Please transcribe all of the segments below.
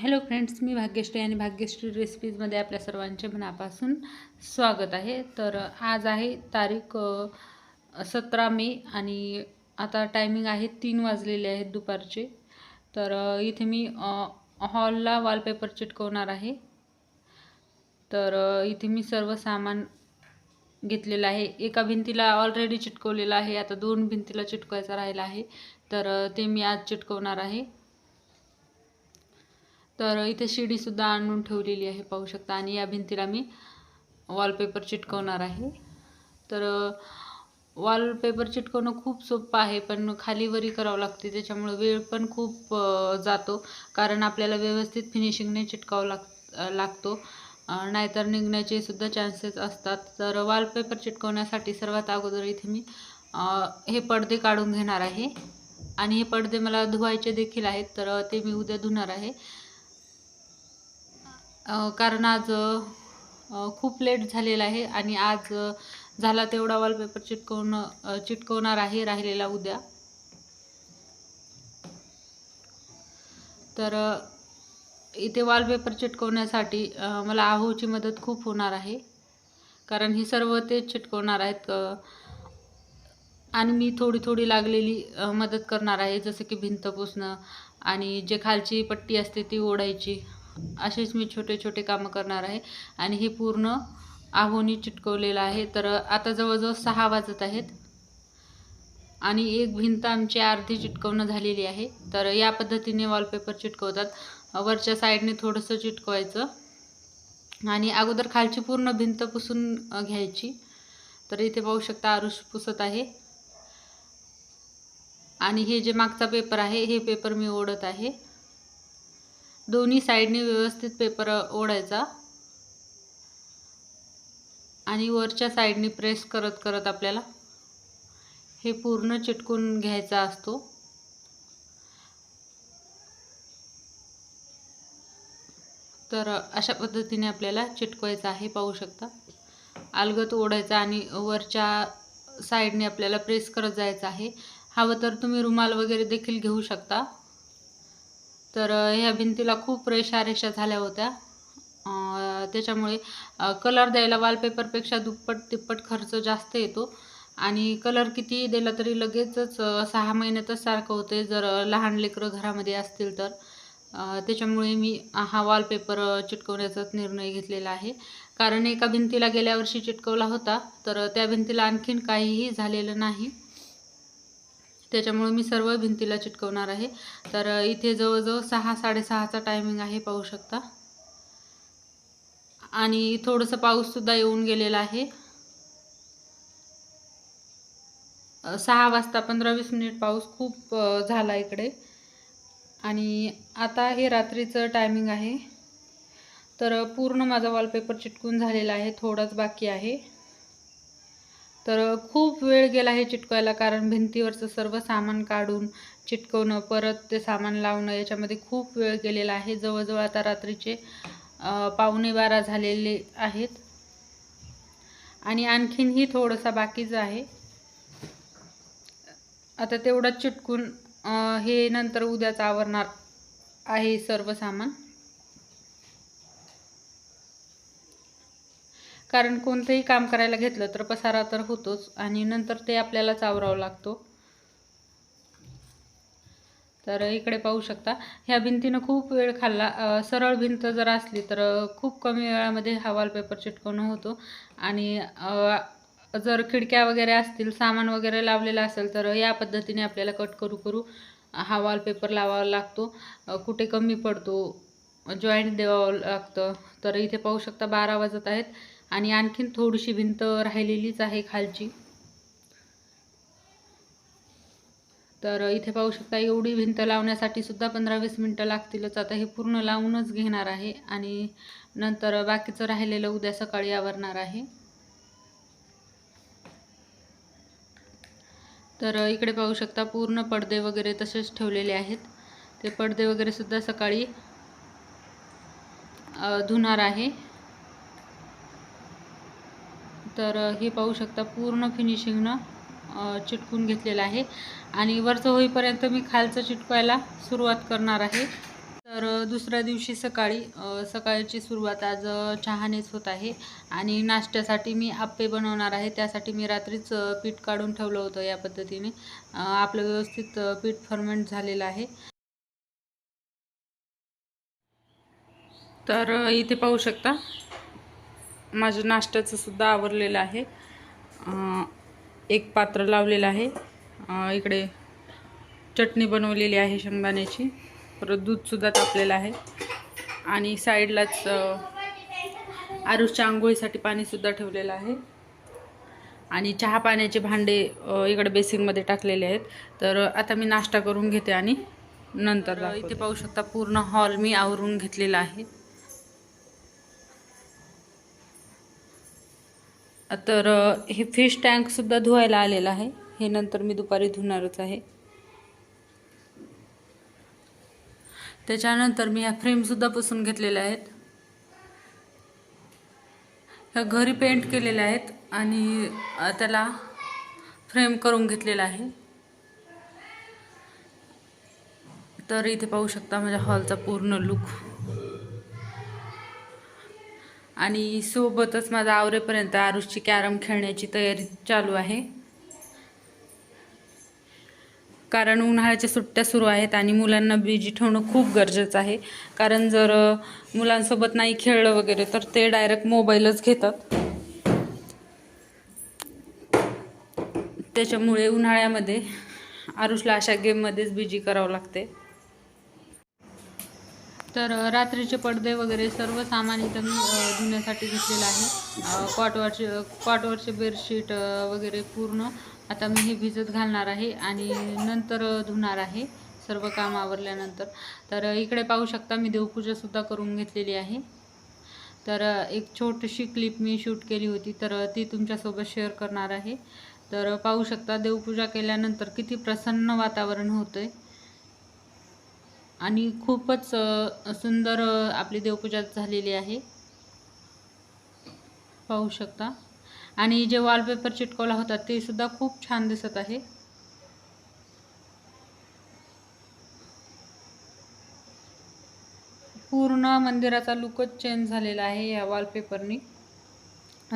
Hello friends मी भाग्यश्री आणि भाग्यश्री रेसिपीजमध्ये आपल्या सर्वांचे मनापासून स्वागत आहे. तर आज आहे तारीख सतरा मे आणि आता टायमिंग आहे तीन वाजलेले आहेत दुपारचे. तर इथे मी हॉलला वॉलपेपर चिटकवणार आहे. तर इथे मी सर्व सामान घेतलेलं आहे. एका भिंतीला ऑलरेडी चिटकवलेलं आहे. आता दोन भिंतीला चिटकवायचा राहिला आहे. तर ते मी आज चिटकवणार आहे. तर इथे शिडीसुद्धा आणून ठेवलेली आहे पाहू शकता. आणि या भिंतीला मी वॉलपेपर चिटकवणार आहे. तर वॉलपेपर चिटकवणं खूप सोपं आहे पण खाली वरी करावं लागते. त्याच्यामुळे वेळ पण खूप जातो. कारण आपल्याला व्यवस्थित फिनिशिंगने चिटकावं लाग लागतो. नाहीतर निघण्याचे सुद्धा चान्सेस असतात. तर वॉलपेपर चिटकवण्यासाठी सर्वात अगोदर इथे मी हे पडदे काढून घेणार आहे. आणि हे पडदे मला धुवायचे देखील आहेत तर ते मी उद्या धुणार आहे. कारण आज खूप लेट झालेला आहे आणि आज झाला तेवढा वॉलपेपर चिटकवणं चिटकवणार आहे राहिलेला उद्या. तर इथे वॉलपेपर चिटकवण्यासाठी मला आहोची मदत खूप होणार आहे. कारण ही सर्व तेच चिटकवणार आहेत आणि मी थोडी थोडी लागलेली मदत करणार आहे जसं की भिंत पुसणं आणि जे खालची पट्टी असते ती ओढायची. असेच मी छोटे छोटे कामं करणार आहे. आणि हे पूर्ण आहोनी चिटकवलेलं आहे. तर आता जवळजवळ सहा वाजत आहेत. आणि एक भिंत आमची अर्धी चिटकवणं झालेली आहे. तर या पद्धतीने वॉलपेपर चिटकवतात. वरच्या साईडने थोडंसं चिटकवायचं. आणि अगोदर खालची पूर्ण भिंत पुसून घ्यायची. तर इथे पाहू शकता आरुष पुसत आहे. आणि हे जे मागचा पेपर आहे हे पेपर मी ओढत आहे. दोन्ही साईडने व्यवस्थित पेपर ओढायचा. आणि वरच्या साईडने प्रेस करत करत आपल्याला हे पूर्ण चिटकून घ्यायचा असतो. तर अशा पद्धतीने आपल्याला चिटकवायचं आहे पाहू शकता. अलगत ओढायचा आणि वरच्या साईडने आपल्याला प्रेस करत जायचं आहे. हवं तर तुम्ही रुमाल वगैरे देखील घेऊ शकता. तर ह्या भिंतीला खूप रेषा रेषा झाल्या होत्या. त्याच्यामुळे कलर द्यायला वॉलपेपरपेक्षा दुप्पट तिप्पट खर्च जास्त येतो. आणि कलर किती दिला तरी लगेचच सहा महिन्यातच सारखं होते. जर लहान लेकरं घरामध्ये असतील तर. त्याच्यामुळे मी हा वॉलपेपर चिटकवण्याचाच निर्णय घेतलेला आहे. कारण एका भिंतीला गेल्या वर्षी चिटकवला होता. तर त्या भिंतीला आणखीन काहीही झालेलं नाही. त्याच्यामुळे मी सर्व भिंतीला चिटकवणार आहे. तर इथे जवळजवळ सहा साडेसहाचा टायमिंग आहे पाहू शकता. आणि थोडंसं पाऊससुद्धा येऊन गेलेला आहे. सहा वाजता पंधरा वीस मिनिट पाऊस खूप झाला इकडे. आणि आता हे रात्रीचं टायमिंग आहे. तर पूर्ण माझा वॉलपेपर चिटकून झालेला आहे थोडाच बाकी आहे. तर खूप वेळ गेला हे चिटकवायला कारण भिंतीवरचं सर्व सामान काढून चिटकवणं परत ते सामान लावणं याच्यामध्ये खूप वेळ गेलेला आहे. जवळजवळ आता रात्रीचे पावणे बारा झालेले आहेत. आणि आणखीनही थोडंसं बाकीचं आहे. आता तेवढंच चिटकून हे नंतर उद्याच आवरणार आहे सर्व सामान. कारण कोणतंही काम करायला घेतलं तर पसारा तर होतोच आणि नंतर ते आपल्यालाच आवरावं लागतो. तर इकडे पाहू शकता ह्या भिंतीनं खूप वेळ खाल्ला. सरळ भिंत जर असली तर खूप कमी वेळामध्ये हा वॉलपेपर चिटकवणं होतो. आणि जर खिडक्या वगैरे असतील सामान वगैरे लावलेलं असेल तर या पद्धतीने आपल्याला कट करू करू हा वॉलपेपर लावावा लागतो. कुठे कमी पडतो जॉईंट द्यावं लागतं. तर इथे पाहू शकता बारा वाजत आहेत. आणि आणखीन थोडीशी भिंत राहिलेलीच आहे खालची. तर इथे पाहू शकता एवढी भिंत लावण्यासाठी सुद्धा पंधरा वीस मिनटं लागतीलच. आता हे पूर्ण लावूनच घेणार आहे आणि नंतर बाकीचं राहिलेलं उद्या सकाळी आवरणार आहे. तर इकडे पाहू शकता पूर्ण पडदे वगैरे तसेच ठेवलेले आहेत. ते पडदे वगैरे सुद्धा सकाळी धुणार आहे. तर हे पाहू शकता पूर्ण फिनिशिंगनं चिटकून घेतलेलं आहे. आणि वरचं होईपर्यंत मी खालचं चिटकवायला सुरुवात करणार आहे. तर दुसऱ्या दिवशी सकाळी सकाळची सुरुवात आज चहानेच होत आहे. आणि नाश्त्यासाठी मी आप्पे बनवणार आहे. त्यासाठी मी रात्रीच पीठ काढून ठेवलं होतं या पद्धतीने. आपलं व्यवस्थित पीठ फर्मेंट झालेलं आहे. तर इथे पाहू शकता माझं नाश्त्याचं सुद्धा आवरलेलं आहे. एक पात्र लावलेलं आहे. इकडे चटणी बनवलेली आहे शेंगदाण्याची. परत दूधसुद्धा तापलेलं आहे. आणि साईडलाच अ, आरुषच्या आंघोळीसाठी पाणीसुद्धा ठेवलेलं आहे. आणि चहा पाण्याचे भांडे इकडे बेसिंगमध्ये टाकलेले आहेत. तर आता मी नाश्ता करून घेते आणि नंतर इथे पाहू शकता पूर्ण हॉल मी आवरून घेतलेला आहे. तर हे फिश टँकसुद्धा धुवायला आलेलं आहे. हे नंतर मी दुपारी धुणारच आहे. त्याच्यानंतर मी ह्या फ्रेमसुद्धा पुसून घेतलेल्या आहेत. ह्या घरी पेंट केलेल्या आहेत आणि त्याला फ्रेम करून घेतलेला आहे. तर इथे पाहू शकता माझ्या हॉलचा पूर्ण लुक आणि सोबतच माझा आवरेपर्यंत आरुषची कॅरम खेळण्याची तयारी चालू आहे. कारण उन्हाळ्याच्या सुट्ट्या सुरू आहेत आणि मुलांना बिजी ठेवणं खूप गरजेचं आहे. कारण जर मुलांसोबत नाही खेळलं वगैरे तर ते डायरेक्ट मोबाईलच घेतात. त्याच्यामुळे उन्हाळ्यामध्ये आरुषला अशा गेममध्येच बिजी करावं लागते. तर रात्रीचे पडदे वगैरे सर्व सामान इथं मी धुण्यासाठी घेतलेलं आहे. कॉटवरचे कॉटवरचे बेडशीट वगैरे पूर्ण आता मी हे भिजत घालणार आहे आणि नंतर धुणार आहे सर्व काम आवरल्यानंतर. तर इकडे पाहू शकता मी देवपूजासुद्धा करून घेतलेली आहे. तर एक छोटीशी क्लिप मी शूट केली होती तर ती तुमच्यासोबत शेअर करणार आहे. तर पाहू शकता देवपूजा केल्यानंतर किती प्रसन्न वातावरण होतं आहे आणि खूपच सुंदर आपली देवपूजा झालेली आहे. पाहू शकता. आणि जे वॉलपेपर चिटकवला होता ते सुद्धा खूप छान दिसत आहे. पूर्ण मंदिराचा लुकच चेंज झालेला आहे या वॉलपेपरनी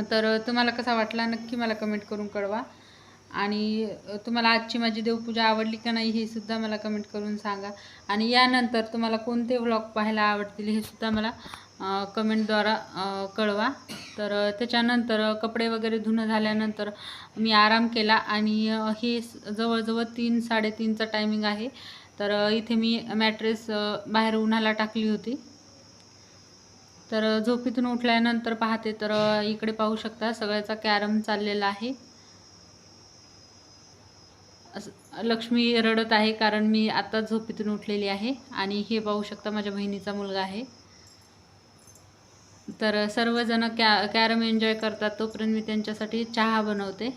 तर तुम्हाला कसा वाटला नक्की मला कमेंट करून कळवा. आणि तुम्हाला आजची माझी देवपूजा आवडली का नाही हे सुद्धा मला कमेंट करून सांगा. आणि यानंतर तुम्हाला कोणते व्लॉग पाहायला आवडतील हे सुद्धा मला कमेंटद्वारा कळवा. तर त्याच्यानंतर कपडे वगैरे धुणं झाल्यानंतर मी आराम केला आणि हे जवळजवळ तीन साडेतीनचा टायमिंग आहे. तर इथे मी मॅट्रेस बाहेर उन्हाला टाकली होती. तर झोपीतून झोपेतून उठल्यानंतर पाहते तर इकडे पाहू शकता सगळ्याचा कॅरम चाललेला आहे. लक्ष्मी रडत आहे कारण मी आता झोपेतून उठलेली आहे आणि हे पाहू शकता माझ्या बहिणीचा मुलगा आहे. तर सर्वजण कॅ कॅरम एन्जॉय करतात तोपर्यंत मी त्यांच्यासाठी चहा बनवते.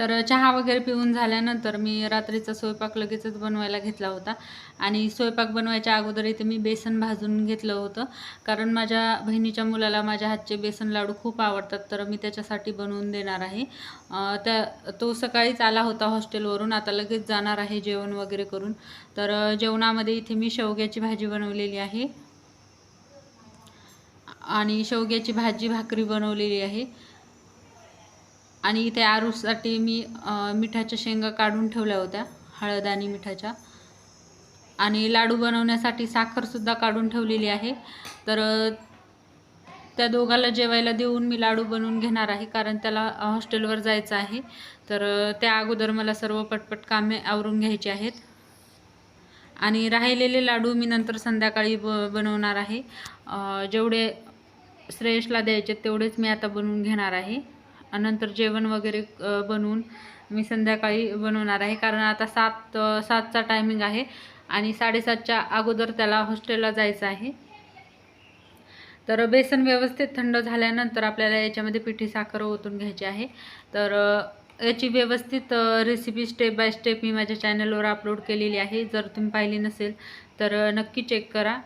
तर चहा वगैरे पिऊन झाल्यानंतर मी रात्रीचा स्वयंपाक लगेचच बनवायला घेतला होता. आणि स्वयंपाक बनवायच्या अगोदर इथे मी बेसन भाजून घेतलं होतं. कारण माझ्या बहिणीच्या मुलाला माझ्या हातचे बेसन लाडू खूप आवडतात तर मी त्याच्यासाठी बनवून देणार आहे. त्या तो सकाळीच आला होता हॉस्टेलवरून आता लगेच जाणार आहे जेवण वगैरे करून. तर जेवणामध्ये इथे मी शेवग्याची भाजी बनवलेली आहे. आणि शेवग्याची भाजी भाकरी बनवलेली आहे. आणि इथे आरूसाठी मी मिठाच्या शेंगा काढून ठेवल्या होत्या हळद आणि मिठाच्या. आणि लाडू बनवण्यासाठी साखरसुद्धा काढून ठेवलेली आहे. तर त्या दोघाला जेवायला देऊन मी लाडू बनवून घेणार आहे कारण त्याला हॉस्टेलवर जायचं आहे. तर त्या अगोदर मला सर्व पटपट कामे आवरून घ्यायची आहेत. आणि राहिलेले लाडू मी नंतर संध्याकाळी ब बनवणार आहे. जेवढे श्रेयसला द्यायचे तेवढेच मी आता बनवून घेणार आहे. नंतर जेवण वगैरे बनवून मी संध्याकाळी बनवणार आहे. कारण आता सात सातचा टायमिंग आहे आणि साडेसातच्या अगोदर त्याला हॉस्टेलला जायचं आहे. तर बेसन व्यवस्थित थंड झाल्यानंतर आपल्याला याच्यामध्ये पिठी साखर ओतून घ्यायची आहे. तर याची व्यवस्थित रेसिपी स्टेप बाय स्टेप मी माझ्या चॅनलवर अपलोड केलेली आहे. जर तुम्ही पाहिली नसेल तर नक्की चेक करा.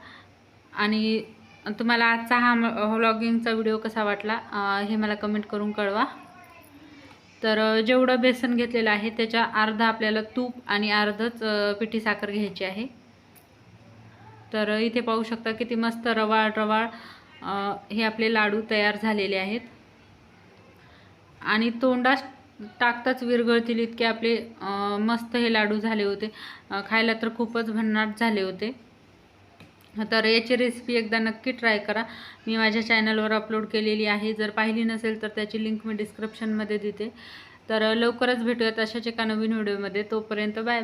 आणि तुम्हाला आजचा हा व्लॉगिंगचा व्हिडिओ कसा वाटला हे मला कमेंट करून कळवा. तर जेवढं बेसन घेतलेलं आहे त्याच्या अर्धा आपल्याला तूप आणि अर्धच पिठी साखर घ्यायची आहे. तर इथे पाहू शकता किती मस्त रवाळ रवाळ हे आपले लाडू तयार झालेले आहेत. आणि तोंडास टाकताच विरघळतील इतके आपले मस्त हे लाडू झाले होते. खायला तर खूपच भन्नाट झाले होते. तर याची रेसिपी एकदा नक्की ट्राय करा. मी माझ्या चॅनलवर अपलोड केलेली आहे. जर पाहिली नसेल तर त्याची लिंक मी डिस्क्रिप्शनमध्ये देते. तर लवकरच भेटूयात अशाच एका नवीन व्हिडिओमध्ये तोपर्यंत बाय बाय